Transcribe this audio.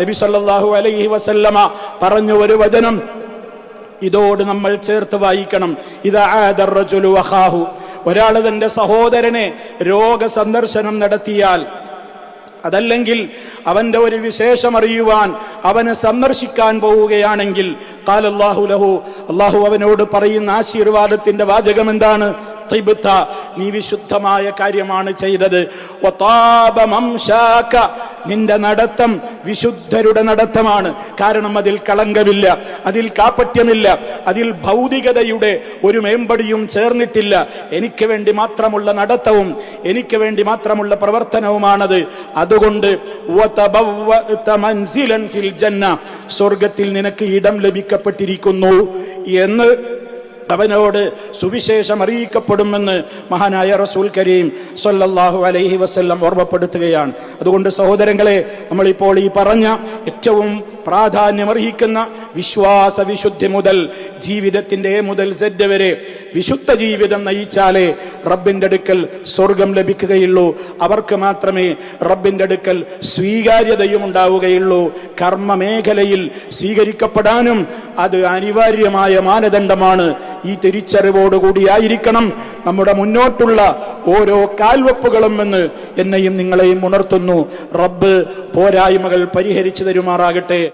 നബി സല്ലാഹു അലൈഹി വസല്ലമ പറഞ്ഞു ഒരു വചനം. ഇതോട് നമ്മൾ ചേർത്ത് വായിക്കണം. ഇതാ റജുലു അഖാഹു ഒരാൾ തന്റെ സഹോദരനെ രോഗ സന്ദർശനം നടത്തിയാൽ അതല്ലെങ്കിൽ അവന്റെ ഒരു വിശേഷം അറിയുവാൻ അവനെ സന്ദർശിക്കാൻ പോവുകയാണെങ്കിൽ കാലല്ലാഹു ലഹു അള്ളാഹു അവനോട് പറയുന്ന ആശീർവാദത്തിന്റെ വാചകം എന്താണ്? നീ വിശുദ്ധമായ കാര്യമാണ് ചെയ്തത്. നിന്റെ നടത്തം വിശുദ്ധരുടെ നടത്തമാണ്. കാരണം അതിൽ കളങ്കമില്ല അതിൽ കാപ്പറ്റ്യമില്ല അതിൽ ഭൗതികതയുടെ ഒരു മേമ്പടിയും ചേർന്നിട്ടില്ല. എനിക്ക് വേണ്ടി മാത്രമുള്ള നടത്തവും എനിക്ക് വേണ്ടി മാത്രമുള്ള പ്രവർത്തനവുമാണത്. അതുകൊണ്ട് ഫിൽ ജന്ന സ്വർഗത്തിൽ നിനക്ക് ഇടം ലഭിക്കപ്പെട്ടിരിക്കുന്നു എന്ന് അവനോട് സുവിശേഷം അറിയിക്കപ്പെടുമെന്ന് മഹാനായ റസൂൽ കരീം സൊല്ലാഹു അലൈഹി വസല്ലം ഓർമ്മപ്പെടുത്തുകയാണ്. അതുകൊണ്ട് സഹോദരങ്ങളെ നമ്മളിപ്പോൾ ഈ പറഞ്ഞ ഏറ്റവും പ്രാധാന്യമർഹിക്കുന്ന വിശ്വാസ വിശുദ്ധി മുതൽ ജീവിതത്തിന്റെ മുതൽ സെറ്റ് വരെ വിശുദ്ധ ജീവിതം നയിച്ചാലേ റബ്ബിന്റെ അടുക്കൽ സ്വർഗം ലഭിക്കുകയുള്ളൂ. അവർക്ക് മാത്രമേ റബ്ബിന്റെ അടുക്കൽ സ്വീകാര്യതയും ഉണ്ടാവുകയുള്ളൂ. കർമ്മ മേഖലയിൽ സ്വീകരിക്കപ്പെടാനും അത് അനിവാര്യമായ മാനദണ്ഡമാണ്. ഈ തിരിച്ചറിവോടുകൂടിയായിരിക്കണം നമ്മുടെ മുന്നോട്ടുള്ള ഓരോ കാൽവെപ്പുകളും എന്ന് എന്നെയും നിങ്ങളെയും ഉണർത്തുന്നു. റബ്ബ് പോരായ്മകൾ പരിഹരിച്ചു തരുമാറാകട്ടെ.